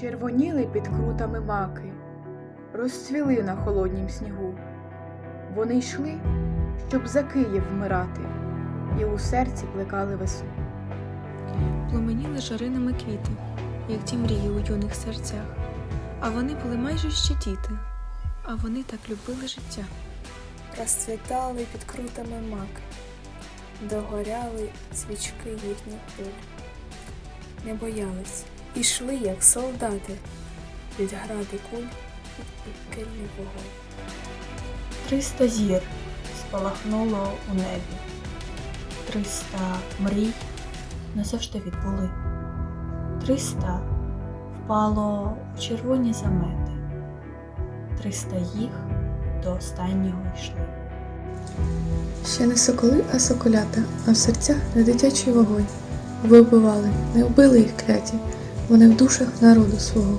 Червоніли під крутами маки, розцвіли на холоднім снігу. Вони йшли, щоб за Київ вмирати, і у серці плекали весну. Пломеніли жаринами квіти, як ті мрії у юних серцях. А вони були майже ще діти, а вони так любили життя. розцвітали під крутами маки, догоряли свічки їхніх пиль. Не боялись, ішли, як солдати, від гради куль під пекельний вогонь. Триста зір спалахнуло у небі, триста мрій назавжди відбули, триста впало в червоні замети, триста їх до останнього йшли. Ще не соколи, а соколята, а в серцях не дитячий вогонь. Ви вбивали, не вбили їх кляті, вони в душах народу свого.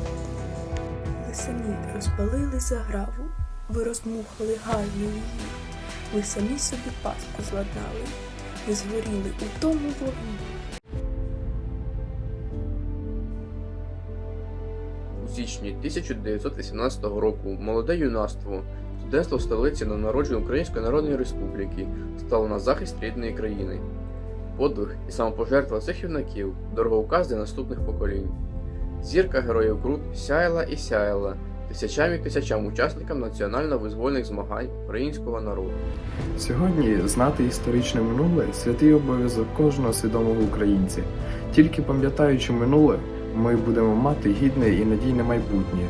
Ви самі розпалили заграву, ви розмухали гальму її, ви самі собі паску зладнали, ви згоріли у тому вогні. У січні 1918 року молоде юнацтво, студентство в столиці на народження Української Народної Республіки стало на захист рідної країни. Подвиг і самопожертва цих юнаків дороговказ для наступних поколінь. Зірка героїв Крут сяяла і сяяла тисячам і тисячам учасникам національно-визвольних змагань українського народу. Сьогодні знати історичне минуле святий обов'язок кожного свідомого українця. Тільки пам'ятаючи минуле, ми будемо мати гідне і надійне майбутнє.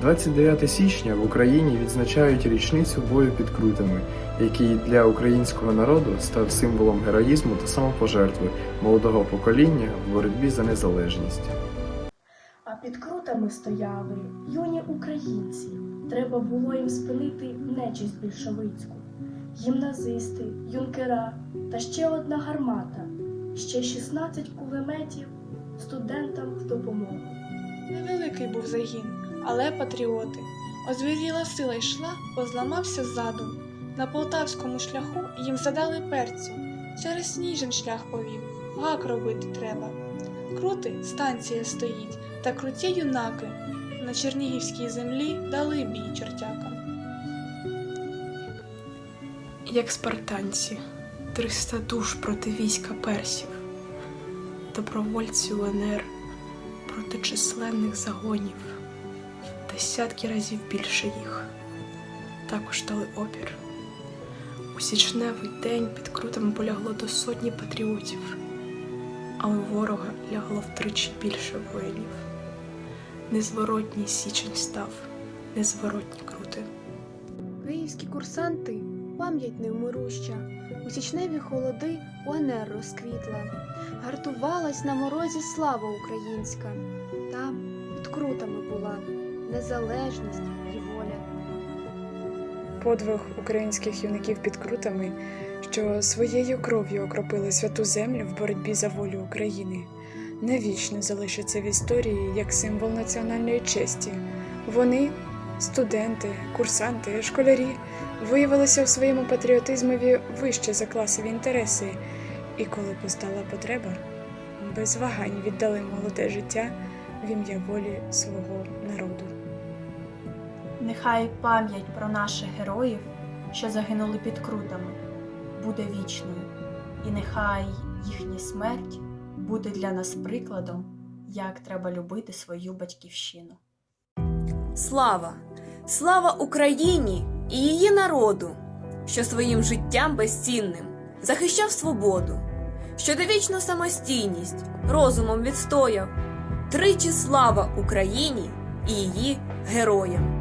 29 січня в Україні відзначають річницю бою під крутами, який для українського народу став символом героїзму та самопожертви молодого покоління в боротьбі за незалежність. А під крутами стояли юні українці. Треба було їм спинити нечисть більшовицьку. Гімназисти, юнкера та ще одна гармата, ще 16 кулеметів студентам в допомогу. Невеликий був загін, але патріоти. Озвіріла сила йшла, бо зламався ззаду. На полтавському шляху їм задали перцю. Через сніжен шлях повів, гак робити треба. Крути станція стоїть, та круті юнаки на чернігівській землі дали бій чортякам. Як спартанці, триста душ проти війська персів, добровольці УНР проти численних загонів, десятки разів більше їх. Також дали опір. У січневий день під крутами полягло до сотні патріотів, а у ворога лягло втричі більше воїнів. Незворотній січень став, незворотні крути. Київські курсанти пам'ять невмируща, у січневі холоди УНР розквітла, гартувалась на морозі слава українська. Там під крутами була незалежність і воля. Подвиг українських юнаків під крутами, що своєю кров'ю окропили святу землю в боротьбі за волю України, навічно залишиться в історії як символ національної честі. Вони, студенти, курсанти, школярі, виявилися у своєму патріотизмові вище за класові інтереси, і коли постала потреба, без вагань віддали молоде життя в ім'я волі свого народу. Нехай пам'ять про наших героїв, що загинули під крутами, буде вічною, і нехай їхня смерть буде для нас прикладом, як треба любити свою батьківщину. Слава! Слава Україні і її народу, що своїм життям безцінним захищав свободу, що довічну самостійність розумом відстояв. Тричі слава Україні і її героям!